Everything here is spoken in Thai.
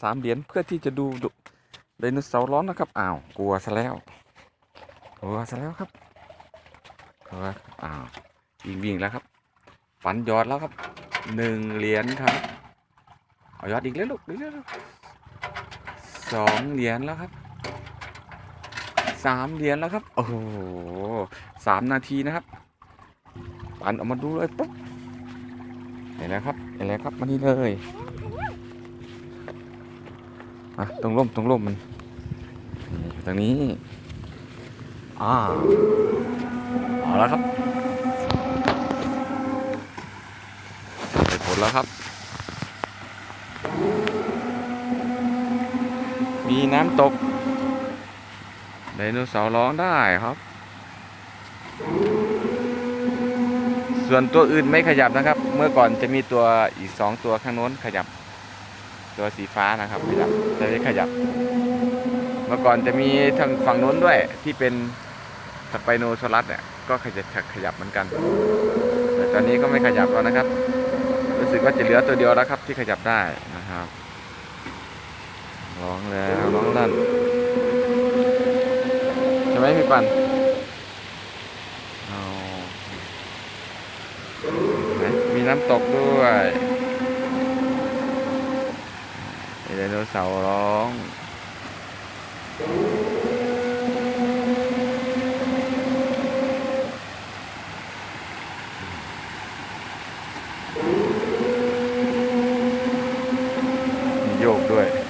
สามเหรียญเพื่อที่จะดูดูไดโนเสาร์ร้อนนะครับอ้าวกลัวซะแล้วกลัวซะแล้วครับกลัวอ้าววิ่งวิ่งแล้วครับฝันยอดแล้วครับหนึ่งเหรียญครับเอายอดอีกแล้วลูกอีกแล้วสองเหรียญแล้วครับสามเหรียญแล้วครับโอ้โหสามนาทีนะครับปันออกมาดูเลยปุ๊บเห็นแล้วครับเห็นแล้วครับมานี่เลย อะตรงร่มตรงร่มมันนี่อยู่ตรงนี้อ่าเอาแล้วครับเสร็จผลแล้วครับ มีน้ำตกไดโนเสาร์ร้องได้ครับ ส่วนตัวอื่นไม่ขยับนะครับ เมื่อก่อนจะมีตัวอีกสองตัวข้างโน้นขยับ ตัวสีฟ้านะครับขยับจะได้ขยับ เมื่อก่อนจะมีทางฝั่งโน้นด้วยที่เป็นสไปโนซอรัสเนี่ยก็ขยับขยับเหมือนกัน แต่ตอนนี้ก็ไม่ขยับแล้วนะครับ รู้สึกว่าจะเหลือตัวเดียวแล้วครับ ที่ขยับได้นะครับร้องแล้วร้องลั่นใช่ไหมพี่ปันเอาไหนมีน้ำตกด้วยมี ไดโนเสาร์ร้องโยกด้วย